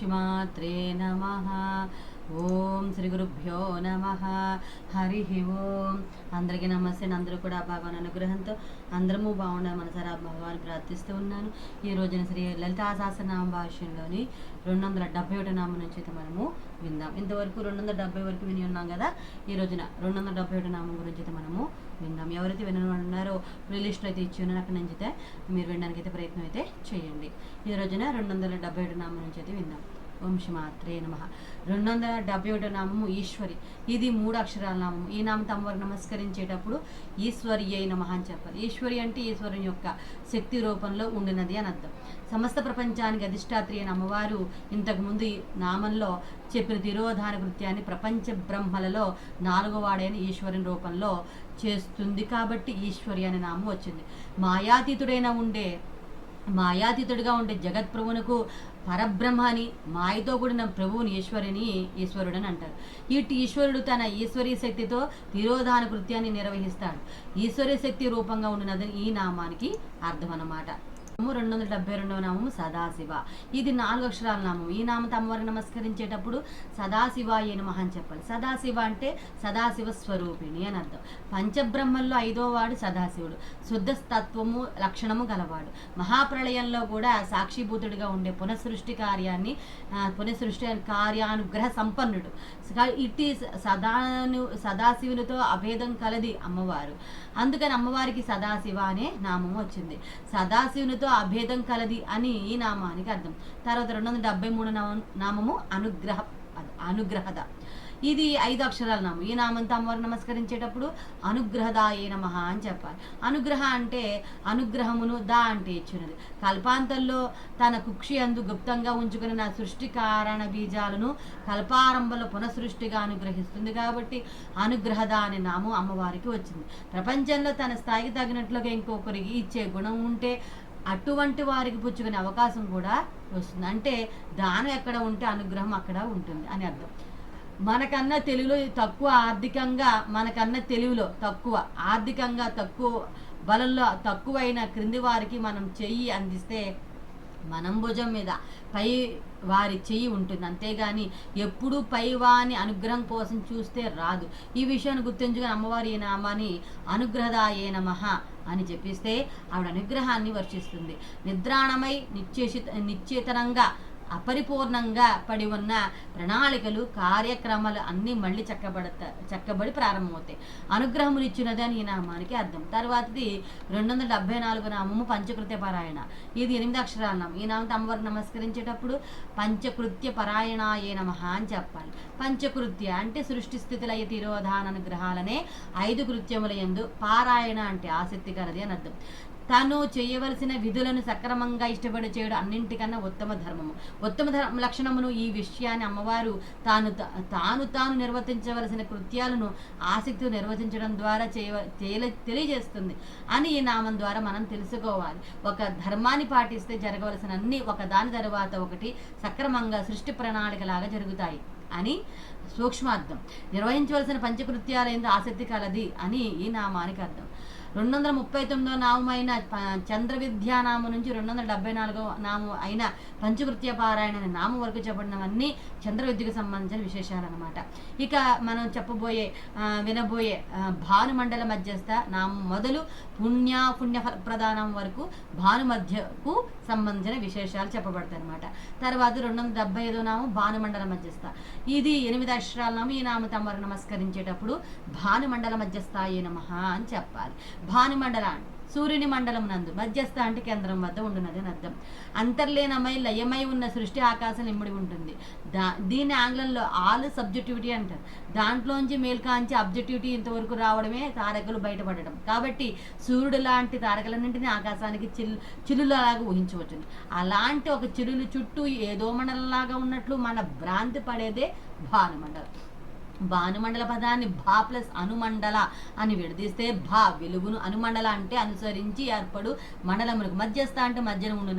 क्षीमात्रे नमः ఓం శ్రీ గురుభ్యో నమ. హరి ఓం. అందరికీ నమస్తే. అందరూ కూడా భగవాన్ అనుగ్రహంతో అందరము బాగుండాలి మనసారా భగవాన్ ప్రార్థిస్తూ ఉన్నాను. ఈ రోజున శ్రీ లలితా సహస్రనామ భాష్యంలోని రెండు వందల డెబ్బై ఒకటి నామ నుంచి అయితే మనము విందాం. ఇంతవరకు రెండు వందల డెబ్బై వరకు విని ఉన్నాం కదా? ఈ రోజున రెండు వందల డెబ్బై ఒకటి నామం గురించి అయితే మనము విందాం. ఎవరైతే వినన్నారో ప్లేలిస్ట్లో అయితే ఇచ్చి ఉన్నారో అక్కడ నుంచి అయితే మీరు వినడానికి అయితే ప్రయత్నం అయితే చేయండి. ఈ రోజున రెండు వందల డెబ్బై ఒకటి నామం నుంచి అయితే విందాం. వంశమాత్రే నమ. రెండు వందల డెబ్బై ఒకటో నామము ఈశ్వరి. ఇది మూడు అక్షరాల నామము. ఈ నామం తమవారు నమస్కరించేటప్పుడు ఈశ్వరి అయి నమ అని చెప్పాలి. ఈశ్వరి అంటే ఈశ్వరుని యొక్క శక్తి రూపంలో ఉండినది అని అర్థం. సమస్త ప్రపంచానికి అధిష్టాత్రి అయిన అమ్మవారు ఇంతకుముందు ఈ నామంలో చెప్పిన తిరోధాన కృత్యాన్ని ప్రపంచ బ్రహ్మలలో నాలుగోవాడైన ఈశ్వరుని రూపంలో చేస్తుంది కాబట్టి ఈశ్వరి అనే నామం వచ్చింది. మాయాతీతుడైన ఉండే మాయాతీతుడిగా ఉండే జగత్ప్రభువునకు పరబ్రహ్మ అని మాయతో కూడిన ప్రభువుని ఈశ్వరుని ఈశ్వరుడని అంటారు. ఇటు ఈశ్వరుడు తన ఈశ్వరీ శక్తితో తిరోధాన కృత్యాన్ని నిర్వహిస్తాడు. ఈశ్వరీ శక్తి రూపంగా ఉండినదని ఈ నామానికి అర్థం అన్నమాట రెండు వందల డెబ్బై రెండవ నామము సదాశివ. ఇది నాలుగు అక్షరాల నామం ఈ నామంతో అమ్మవారిని నమస్కరించేటప్పుడు సదాశివ ఏ నమః అని చెప్పాలి. సదాశివ అంటే సదాశివ స్వరూపిణి అని అర్థం. పంచబ్రహ్మల్లో ఐదో వాడు సదాశివుడు. శుద్ధ తత్వము లక్షణము గలవాడు. మహాప్రళయంలో కూడా సాక్షిభూతుడిగా ఉండే పునఃసృష్టి కార్యాన్ని పునఃసృష్టి కార్యానుగ్రహ సంపన్నుడు. ఇట్టి సదాను సదాశివునితో అభేదం కలది అమ్మవారు. అందుకని అమ్మవారికి సదాశివ అనే నామము వచ్చింది. సదాశివునితో అభేదం కలది అని ఈ నామానికి అర్థం. తర్వాత రెండు వందల డెబ్బై మూడు నామము అనుగ్రహ అనుగ్రహద. ఇది ఐదు అక్షరాల నామం. ఈ నామంతో అమ్మవారు నమస్కరించేటప్పుడు అనుగ్రహదాయే నమ అని చెప్పాలి. అనుగ్రహ అంటే అనుగ్రహమును దా అంటే ఇచ్చినది కల్పాంతంలో తన కుక్షి అందు గుప్తంగా ఉంచుకుని నా సృష్టి కారణ బీజాలను కల్పారంభంలో పునఃసృష్టిగా అనుగ్రహిస్తుంది కాబట్టి అనుగ్రహద అనే నామం అమ్మవారికి వచ్చింది. ప్రపంచంలో తన స్థాయికి తగినట్లుగా ఇంకొకరికి ఇచ్చే గుణం ఉంటే అటువంటి వారికి పుచ్చుకునే అవకాశం కూడా వస్తుంది. అంటే దానం ఎక్కడ ఉంటే అనుగ్రహం అక్కడ ఉంటుంది అని అర్థం. మనకన్నా తెలుగులో తక్కువ ఆర్థికంగా మనకన్నా తెలుగులో తక్కువ ఆర్థికంగా తక్కువ బలంలో తక్కువైన క్రింది వారికి మనం చెయ్యి అందిస్తే మనం భుజం మీద పై వారి చెయ్యి ఉంటుంది. అంతేగాని ఎప్పుడూ పైవాని అనుగ్రహం కోసం చూస్తే రాదు. ఈ విషయాన్ని గుర్తించుకుని అమ్మవారి నామాని అనుగ్రహదాయే నమః అని చెప్పిస్తే ఆవిడ అనుగ్రహాన్ని వర్షిస్తుంది. నిద్రాణమై నిశ్చేషిత నిశ్చేతనంగా అపరిపూర్ణంగా పడి ఉన్న ప్రణాళికలు కార్యక్రమాలు అన్నీ మళ్ళీ చక్కబడతా చక్కబడి ప్రారంభమవుతాయి. అనుగ్రహములు ఇచ్చినదని ఈ నామానికి అర్థం. తర్వాతది రెండు వందల డెబ్బై నాలుగు నామము పంచకృత్య పారాయణ ఇది ఎనిమిది అక్షరాల నామం. ఈ నామం అమ్మవారు నమస్కరించేటప్పుడు పంచకృత్య పరాయణ ఏ నమ అని చెప్పాలి. పంచకృత్య అంటే సృష్టి స్థితిలయ తిరోధాన అనుగ్రహాలనే ఐదు కృత్యముల యందు పారాయణ అంటే ఆసక్తి కలది అని అర్థం. తాను చేయవలసిన విధులను సక్రమంగా ఇష్టపడి చేయడం అన్నింటికన్నా ఉత్తమ ధర్మము. ఉత్తమ ధర్మ లక్షణమును ఈ విషయాన్ని అమ్మవారు తాను తా- తాను తాను నిర్వర్తించవలసిన కృత్యాలను ఆసక్తి నిర్వచించడం ద్వారా చేయ తెలియజేస్తుంది అని ఈ నామం ద్వారా మనం తెలుసుకోవాలి. ఒక ధర్మాన్ని పాటిస్తే జరగవలసిన అన్ని ఒక దాని తర్వాత ఒకటి సక్రమంగా సృష్టి ప్రణాళికలాగా జరుగుతాయి అని సూక్ష్మార్థం. నిర్వహించవలసిన పంచకృత్యాలైంది ఆసక్తి కలది అని ఈ నామానికి అర్థం. రెండు వందల ముప్పై తొమ్మిదో నామమైన చంద్ర విద్యానామం నుంచి రెండు వందల డెబ్బై నాలుగో నామం అయిన పంచకృత్య పారాయణ అనే నామం వరకు చెప్పబడినవన్నీ చంద్ర విద్యకు సంబంధించిన విశేషాలు అనమాట ఇక మనం చెప్పబోయే వినబోయే భానుమండల మధ్యస్థ నామం మొదలు పుణ్య పుణ్య ప్రధానం వరకు భానుమధ్యకు సంబంధించిన విశేషాలు చెప్పబడతాయి అనమాట తర్వాత రెండు వందల డెబ్బై ఐదో నామం భానుమండల మధ్యస్థ. ఇది ఎనిమిది అక్షరాల నామం ఈ నామ తమరు నమస్కరించేటప్పుడు భానుమండల మధ్యస్థాయి నమ అని చెప్పాలి. భానుమండలాన్ని సూర్యుని మండలం నందు మధ్యస్థ అంటే కేంద్రం వద్ద ఉండున్నది అని అర్థం. అంతర్లీనమై లయమై ఉన్న సృష్టి ఆకాశం ఇమ్మడి ఉంటుంది. దా దీన్ని ఆంగ్లంలో ఆల్ సబ్జెక్టివిటీ అంటారు. దాంట్లోంచి మేల్కాంచి అబ్జెక్టివిటీ ఇంతవరకు రావడమే తారకలు బయటపడడం. కాబట్టి సూర్యుడు లాంటి తారకలన్నింటినీ ఆకాశానికి చిల్ చిలులలాగా ఊహించవచ్చు. అలాంటి ఒక చిలులు చుట్టూ ఏదో మండలంలాగా ఉన్నట్లు మన భ్రాంతి పడేదే భానుమండలం. భానుమండల పదాన్ని భా ప్లస్ అనుమండల అని విడదీస్తే భా వెలుగును అనుమండల అంటే అనుసరించి ఏర్పడు మండలములకు మధ్యస్థ అంటే మధ్యన ఉండు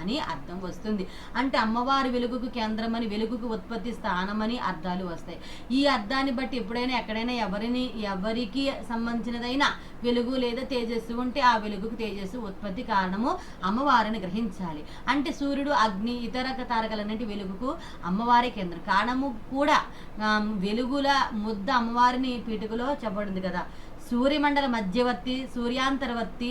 అని అర్థం వస్తుంది. అంటే అమ్మవారి వెలుగుకు కేంద్రమని వెలుగుకు ఉత్పత్తి స్థానమని అర్థాలు వస్తాయి. ఈ అర్థాన్ని బట్టి ఎప్పుడైనా ఎక్కడైనా ఎవరిని ఎవరికి సంబంధించినదైనా వెలుగు లేదా తేజస్సు ఉంటే ఆ వెలుగుకు తేజస్సు ఉత్పత్తి కారణము అమ్మవారిని గ్రహించాలి. అంటే సూర్యుడు అగ్ని ఇతర తారకలన్నింటి వెలుగుకు అమ్మవారి కేంద్రం. కారణము కూడా వెలుగుల ముద్ద అమ్మవారిని పీఠికలో చెప్పబడింది కదా. సూర్యమండల మధ్యవర్తి సూర్యాంతర్వర్తి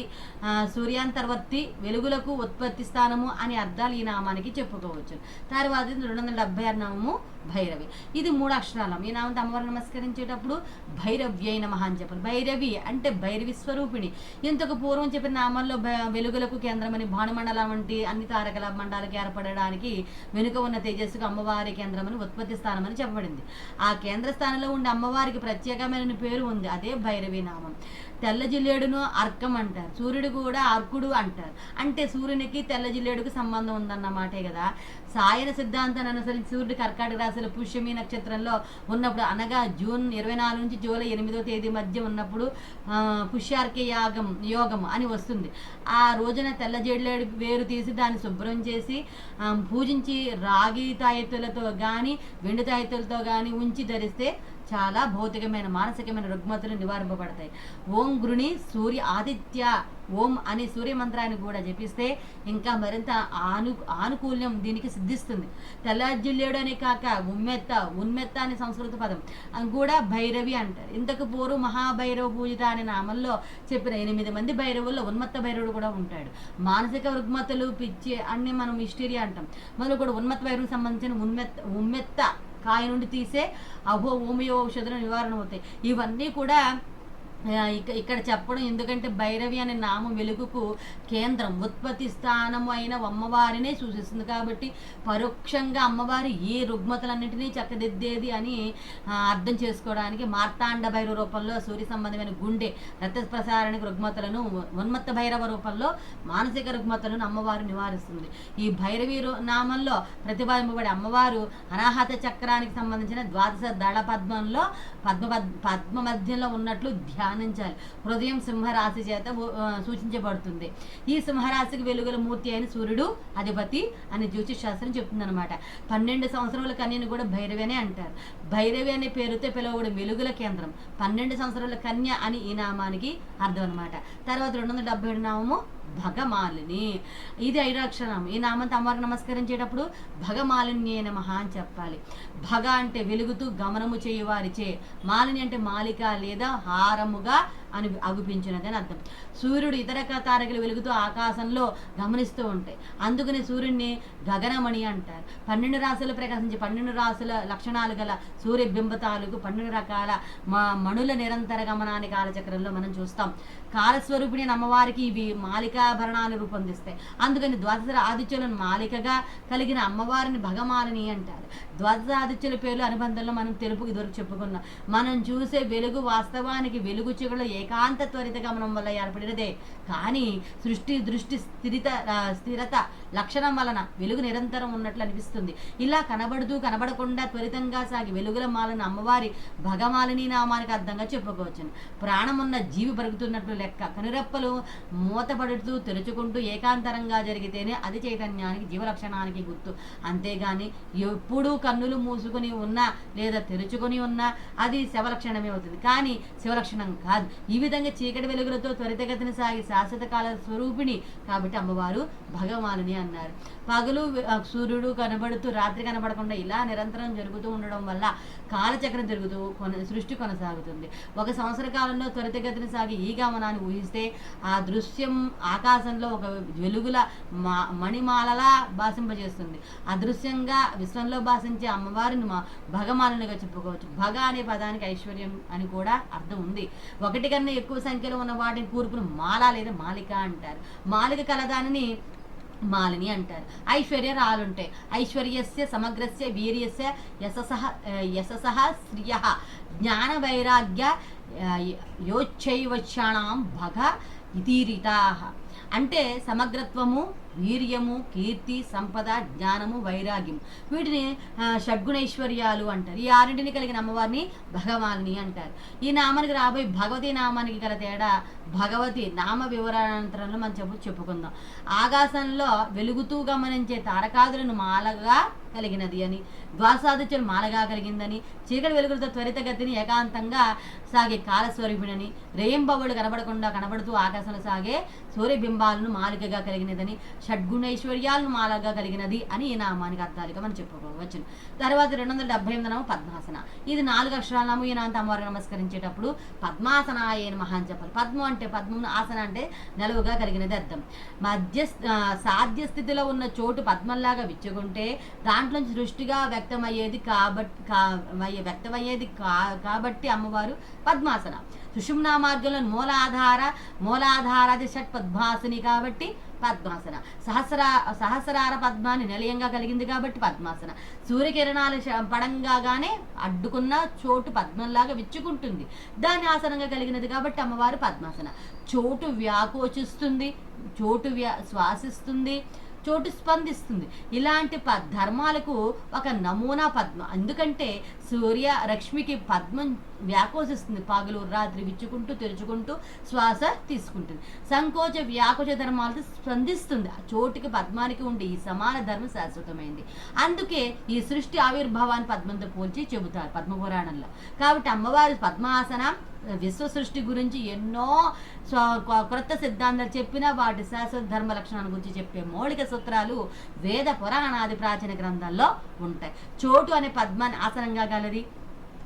సూర్యాంతర్వర్తి వెలుగులకు ఉత్పత్తి స్థానము అని అర్థాలు ఈ నామానికి చెప్పుకోవచ్చు. తర్వాత రెండు వందల డెబ్బై ఆరు నామము భైరవి. ఇది మూడు అక్షరాలం. ఈ నామంతో అమ్మవారు నమస్కరించేటప్పుడు భైరవ్యై నమః అని చెప్పాలి. భైరవి అంటే భైరవి స్వరూపిణి. ఇంతకు పూర్వం చెప్పిన నామాల్లో వెలుగులకు కేంద్రమని భానుమండలం వంటి అన్ని తారకల మండలకు ఏర్పడడానికి వెనుక ఉన్న తేజస్సుకు అమ్మవారి కేంద్రమని ఉత్పత్తి స్థానమని చెప్పబడింది. ఆ కేంద్ర స్థానంలో ఉండే అమ్మవారికి ప్రత్యేకమైన పేరు ఉంది. అదే భైరవి నామం. తెల్ల జిల్లేడును అర్కం అంటారు. సూర్యుడు కూడా అర్కుడు అంటారు. అంటే సూర్యునికి తెల్ల జిల్లేడుకు సంబంధం ఉందన్నమాటే కదా. సాయన సిద్ధాంతాన్ని అనుసరించి సూర్యుడు కర్కాటక రాశిలో పుష్యమి నక్షత్రంలో ఉన్నప్పుడు అనగా జూన్ ఇరవై నాలుగు నుంచి జూలై ఎనిమిదో తేదీ మధ్య ఉన్నప్పుడు ఆ, పుష్యార్క యాగం యోగం అని వస్తుంది. ఆ రోజున తెల్ల జిల్లేడు వేరు తీసి దాన్ని శుభ్రం చేసి పూజించి రాగి తాయెత్తులతో కానీ వెండి తాయెత్తులతో కానీ ఉంచి ధరిస్తే చాలా భౌతికమైన మానసికమైన రుగ్మతులు నివారింపబడతాయి. ఓం గృణి సూర్య ఆదిత్య ఓం అనే సూర్య మంత్రాన్ని కూడా జపిస్తే ఇంకా మరింత ఆను ఆనుకూల్యం దీనికి సిద్ధిస్తుంది. తెల్లజిల్లేడు అని కాక ఉమ్మెత్త ఉన్మెత్త అనే సంస్కృత పదం. అని కూడా భైరవి అంటారు. ఇంతకు పూర్వం మహాభైరవ పూజిత అనే నామంలో చెప్పిన ఎనిమిది మంది భైరవుల్లో ఉన్మత్త భైరవుడు కూడా ఉంటాడు. మానసిక రుగ్మతలు పిచ్చి అన్ని మనం హిస్టీరియా అంటాం. మొదలు కూడా ఉన్మత్త భైరవుకి సంబంధించిన ఉన్మెత్త ఉమ్మెత్త కాయ నుండి తీసే అహో హోమియో ఔషధులు నివారణ అవుతాయి. ఇవన్నీ కూడా ఇక్కడ చెప్పడం ఎందుకంటే భైరవి అనే నామం వెలుగుకు కేంద్రం ఉత్పత్తి స్థానము అయిన అమ్మవారినే సూచిస్తుంది కాబట్టి పరోక్షంగా అమ్మవారి ఈ రుగ్మతలన్నింటినీ చక్కదిద్దేది అని అర్థం చేసుకోవడానికి మార్తాండ భైరవ రూపంలో సూర్య సంబంధమైన గుండె రక్త ప్రసారానికి రుగ్మతలను ఉన్మత్త భైరవ రూపంలో మానసిక రుగ్మతలను అమ్మవారు నివారిస్తుంది. ఈ భైరవి నామంలో ప్రతిపాదింపబడే అమ్మవారు అనాహత చక్రానికి సంబంధించిన ద్వాదశ దళ పద్మంలో పద్మ పద్మ మధ్యంలో ఉన్నట్లు ధ్యానించాలి హృదయం సింహరాశి చేత సూచించబడుతుంది. ఈ సింహరాశికి వెలుగుల మూర్తి అయిన సూర్యుడు అధిపతి అని జ్యోతిష్ శాస్త్రం చెప్తుందనమాట పన్నెండు సంవత్సరాల కన్యను కూడా భైరవి అనే అంటారు. భైరవి అనే పేరుతో పిలువబడే వెలుగుల కేంద్రం. పన్నెండు సంవత్సరాల కన్య అని ఈ నామానికి అర్థం అనమాట తర్వాత రెండు వందల డెబ్బై ఏడు నామము భగమాలిని. ఇది ఐదు ఈ నామంతో అమ్మవారికి నమస్కరించేటప్పుడు భగమాలిని నమః అని చెప్పాలి. భగ అంటే వెలుగుతూ గమనము చేయువారిచే. మాలిని అంటే మాలిక లేదా హారముగా అని అగుపించినది అని అర్థం. సూర్యుడు ఇతర క- తారకలు వెలుగుతూ ఆకాశంలో గమనిస్తూ ఉంటాయి అందుకని సూర్యుడిని గగనమణి అంటారు. పన్నెండు రాశులు ప్రకాశించి పన్నెండు రాశుల లక్షణాలు గల సూర్యబింబ తాలూకు పన్నెండు రకాల మా మణుల నిరంతర గమనాన్ని కాలచక్రంలో మనం చూస్తాం. కాలస్వరూపిణి అమ్మవారికి ఇవి మాలికాభరణాలు రూపొందిస్తాయి. అందుకని ద్వాదశ ఆదిత్యులను మాలికగా కలిగిన అమ్మవారిని భగమాలని అంటారు. ద్వాదశ ఆదిత్యుల పేర్లు అనుబంధంలో మనం తెలుపు ఇదివరకు చెప్పుకున్నాం. మనం చూసే వెలుగు వాస్తవానికి వెలుగు చిగుళ్ళ ఏకాంత త్వరిత గమనం వల్ల ఏర్పడినదే. కానీ సృష్టి దృష్టి స్థిరిత స్థిరత లక్షణం వలన వెలుగు నిరంతరం ఉన్నట్లు అనిపిస్తుంది. ఇలా కనబడుతూ కనబడకుండా త్వరితంగా సాగి వెలుగుల మాలను అమ్మవారి భగమాలిని నామానికి అర్థంగా చెప్పుకోవచ్చు ప్రాణమున్న జీవి బరుగుతున్నట్లు లెక్క కనురెప్పలు మూతపడుతూ తెరుచుకుంటూ ఏకాంతరంగా జరిగితేనే అది చైతన్యానికి జీవ లక్షణానికి గుర్తు. అంతేగాని ఎప్పుడూ కన్నులు మూసుకొని ఉన్నా లేదా తెరుచుకొని ఉన్నా అది శవలక్షణమే అవుతుంది. కానీ శివలక్షణం కాదు. ఈ విధంగా చీకటి వెలుగులతో త్వరితగతిని సాగి శాశ్వత కాల స్వరూపిణి కాబట్టి అమ్మవారు భగవానుని అన్నారు. పగలు సూర్యుడు కనబడుతూ రాత్రి కనబడకుండా ఇలా నిరంతరం జరుగుతూ ఉండడం వల్ల కాలచక్రం తిరుగుతూ కొన సృష్టి కొనసాగుతుంది. ఒక సంవత్సర కాలంలో త్వరితగతిన సాగి ఈ గమనాన్ని ఊహిస్తే ఆ దృశ్యం ఆకాశంలో ఒక వెలుగుల మా మణిమాలలా భాషింపజేస్తుంది. అదృశ్యంగా విశ్వంలో భాషించే అమ్మవారిని మా భగమాలనిగా చెప్పుకోవచ్చు. భగ అనే పదానికి ఐశ్వర్యం అని కూడా అర్థం ఉంది. ఒకటి కన్నా ఎక్కువ సంఖ్యలో ఉన్న వాటిని కూర్పును మాల లేదా మాలిక అంటారు. మాలిక కలదానిని మాలిని అంటారు. ఐశ్వర్య రాలుంటాయి ఐశ్వర్యస్య సమగ్రస్య వీర్యస్య యశస యశస శ్రియ జ్ఞాన వైరాగ్య ఆ, భగ ఇతీరితా. అంటే సమగ్రత్వము వీర్యము కీర్తి సంపద జ్ఞానము వైరాగ్యం. వీటిని షడ్గుణైశ్వర్యాలు అంటారు. ఈ ఆరింటిని కలిగిన అమ్మవారిని భగవాన్ని అంటారు. ఈ నామానికి రాబోయే భగవతి నామానికి గల తేడా భగవతి నామ వివరానంతరంలో మనం చెప్పు చెప్పుకుందాం. ఆకాశంలో వెలుగుతూ గమనించే తారకాదులను మాలగా కలిగినది అని ద్వాసాదిత్యులు మాలగా కలిగిందని చీకటి వెలుగులతో త్వరితగతిని ఏకాంతంగా సాగే కాలస్వరూపిణని రేయింబవులు కనబడకుండా కనబడుతూ ఆకాశంలో సాగే సూర్యబింబాలను మాలికగా కలిగినదని షడ్గుణైశ్వర్యాలను మాలగా కలిగినది అని ఈ నామానికి అర్థాలుగా మనం చెప్పుకోవచ్చు. తర్వాత రెండు వందల డెబ్బై ఎనిమిది నామం పద్మాసన. ఇది నాలుగు అక్షరాల నామం ఈ నామంతో అమ్మవారికి నమస్కరించేటప్పుడు పద్మాసనాయ నమః అని చెప్పాలి. పద్మం అంటే పద్మం ఆసన అంటే నిలవుగా కలిగినది అర్థం. మధ్య సాధ్య స్థితిలో ఉన్న చోటు పద్మంలాగా విచ్చుకుంటే దాంట్లోంచి సృష్టిగా వ్యక్తమయ్యేది కాబట్టి కా వ్యక్తమయ్యేది కా కాబట్టి అమ్మవారు పద్మాసన. సుషుమ్నా మార్గంలో మూలాధార మూలాధారాది షట్ పద్మాసని కాబట్టి పద్మాసన. సహస్ర సహస్రార పద్మాన్ని నిలయంగా కలిగింది కాబట్టి పద్మాసన. సూర్యకిరణాలు పడంగాగానే పడంగానే అడ్డుకున్న చోటు పద్మంలాగా విచ్చుకుంటుంది. దాని ఆసనంగా కలిగినది కాబట్టి అమ్మవారు పద్మాసన. చోటు వ్యాకోచిస్తుంది చోటు వ్యా శ్వాసిస్తుంది చోటు స్పందిస్తుంది. ఇలాంటి ప ధర్మాలకు ఒక నమూనా పద్మ. ఎందుకంటే సూర్య రక్ష్మికి పద్మం వ్యాకోసిస్తుంది పగలు రాత్రి విచ్చుకుంటూ తెరుచుకుంటూ శ్వాస తీసుకుంటుంది. సంకోచ వ్యాకోచ ధర్మాలతో స్పందిస్తుంది. ఆ చోటుకి పద్మానికి ఉండే ఈ సమాన ధర్మం శాశ్వతమైంది. అందుకే ఈ సృష్టి ఆవిర్భావాన్ని పద్మంతో పోల్చి చెబుతారు పద్మపురాణంలో. కాబట్టి అమ్మవారి పద్మాసన విశ్వ సృష్టి గురించి ఎన్నో క్రొత్త సిద్ధాంతాలు చెప్పినా వాటి శాశ్వత ధర్మ లక్షణాల గురించి చెప్పే మౌలిక సూత్రాలు వేద పురాణాది ప్రాచీన గ్రంథాల్లో ఉంటాయి. చోటు అనే పద్మాన్ని ఆసనంగా గలది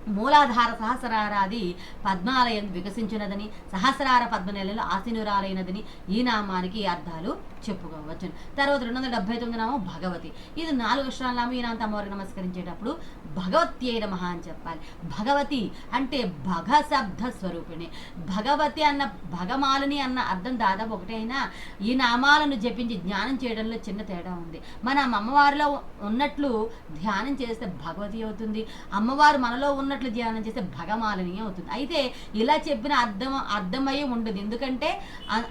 మూలాధార సహస్రారాది పద్మాలయం వికసించినదని సహస్రార పద్మనెలలో ఆసీనురాలైనదని ఈ నామానికి అర్థాలు చెప్పుకోవచ్చు తర్వాత రెండు వందల డెబ్బై తొమ్మిది నామం భగవతి. ఇది నాలుగు అక్షరాల నామం. ఈ నామం అమ్మవారికి నమస్కరించేటప్పుడు భగవతి అయిన మహా అని చెప్పాలి. భగవతి అంటే భగ శబ్ద స్వరూపిణి. భగవతి అన్న భగమాలని అన్న అర్థం దాదాపు ఒకటే అయినా ఈ నామాలను జపించి ధ్యానం చేయడంలో చిన్న తేడా ఉంది. మన అమ్మవారిలో ఉన్నట్లు ధ్యానం చేస్తే భగవతి అవుతుంది. అమ్మవారు మనలో ఉన్న ఉన్నట్లు ధ్యానం చేస్తే భగమాలని అవుతుంది. అయితే ఇలా చెప్పిన అర్థం అర్థమయ్యే ఉండదు. ఎందుకంటే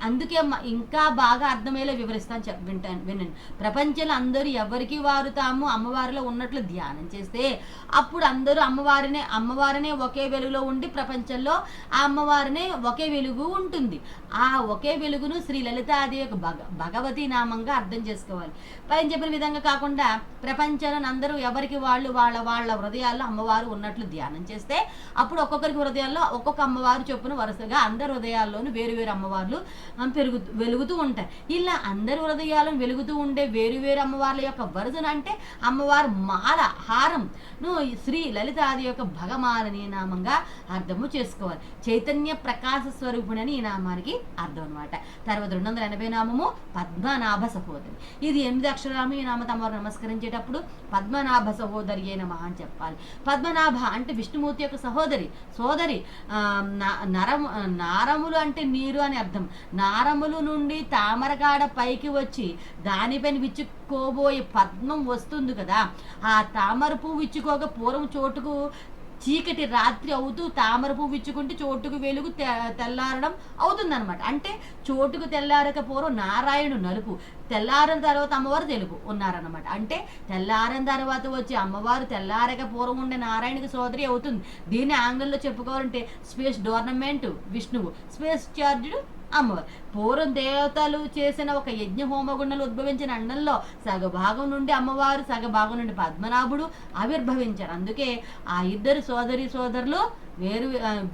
అందుకే ఇంకా బాగా అర్థమయ్యేలా వివరిస్తాను చెప్ వింటాను వినండి. ప్రపంచంలో అందరూ ఎవరికి వారు తాము అమ్మవారిలో ఉన్నట్లు ధ్యానం చేస్తే అప్పుడు అందరూ అమ్మవారినే అమ్మవారినే ఒకే వెలుగులో ఉండి ప్రపంచంలో ఆ అమ్మవారినే ఒకే వెలుగు ఉంటుంది. ఆ ఒకే వెలుగును శ్రీ లలితాదేవి యొక్క భగ భగవతి నామంగా అర్థం చేసుకోవాలి. పైన చెప్పిన విధంగా కాకుండా ప్రపంచంలో అందరూ ఎవరికి వాళ్ళు వాళ్ళ వాళ్ళ హృదయాల్లో అమ్మవారు ఉన్నట్లు ధ్యానం చేస్తే అప్పుడు ఒక్కొక్కరికి హృదయాల్లో ఒక్కొక్క అమ్మవారు చొప్పున వరుసగా అందరి హృదయాల్లోనూ వేరు వేరు అమ్మవార్లు పెరుగు వెలుగుతూ ఉంటాయి. ఇలా అందరి హృదయాలను వెలుగుతూ ఉండే వేరు వేరు అమ్మవార్ల యొక్క వరుసను అంటే అమ్మవారు మాల హారం ను శ్రీ లలితాది యొక్క భగమాలని నామంగా అర్థము చేసుకోవాలి. చైతన్య ప్రకాశ స్వరూపుణని ఈ నామానికి అర్థం అనమాట తర్వాత రెండు వందల ఎనభై నామము పద్మనాభ సహోదరి. ఇది ఎనిమిది అక్షరాలు ఈ నామ తమరు నమస్కరించేటప్పుడు పద్మనాభ సహోదరి అయిన మహా అని చెప్పాలి. పద్మనాభ అంటే విష్ణుమూర్తి యొక్క సహోదరి సోదరి న- నరము నారములు అంటే నీరు అని అర్థం. నారములు నుండి తామరకాడ పైకి వచ్చి దానిపైన విచ్చుకోబోయే పద్మం వస్తుంది కదా. ఆ తామర పువ్వు విచ్చుకోక పూర్వం చోటుకు చీకటి రాత్రి అవుతూ తామర పువ్వు ఇచ్చుకుంటే చోటుకు వెలుగు తెల్లారడం అవుతుందన్నమాట. అంటే చోటుకు తెల్లారక పూర్వం నారాయణు నలుపు. తెల్లారిన తర్వాత అమ్మవారు తెలుగు ఉన్నారన్నమాట. అంటే తెల్లారిన తర్వాత వచ్చి అమ్మవారు తెల్లారక పూర్వం ఉండే నారాయణకి సోదరి అవుతుంది. దీన్ని ఆంగ్లంలో చెప్పుకోవాలంటే స్పేస్ డోర్నమెంట్ విష్ణువు. స్పేస్ చార్జ్డ్ అమ్మవారు. పూర్వం దేవతలు చేసిన ఒక యజ్ఞ హోమగుండలు ఉద్భవించిన అండంలో సగభాగం నుండి అమ్మవారు సగభాగం నుండి పద్మనాభుడు ఆవిర్భవించారు. అందుకే ఆ ఇద్దరు సోదరి సోదరులు వేరు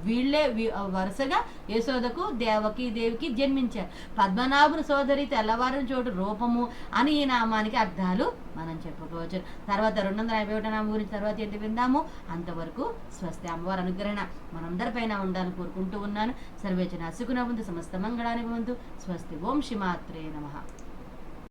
వీళ్ళే వరుసగా యశోదకు దేవకి దేవికి జన్మించారు. పద్మనాభుని సోదరి తెల్లవారిన చోటు రూపము అని ఈ నామానికి అర్థాలు మనం చెప్పుకోవచ్చు. తర్వాత రెండు వందల యాభై ఒకటి నామం గురించి తర్వాత ఏంటి విందాము? అంతవరకు స్వస్తి అమ్మవారి అనుగ్రహణ. మనందరిపైన ఉండాలని కోరుకుంటూ ఉన్నాను. సర్వేచన ముందు సమస్త మంగళానికి భవంతు స్వస్తి ఓం శ్రీమాత్రే నమ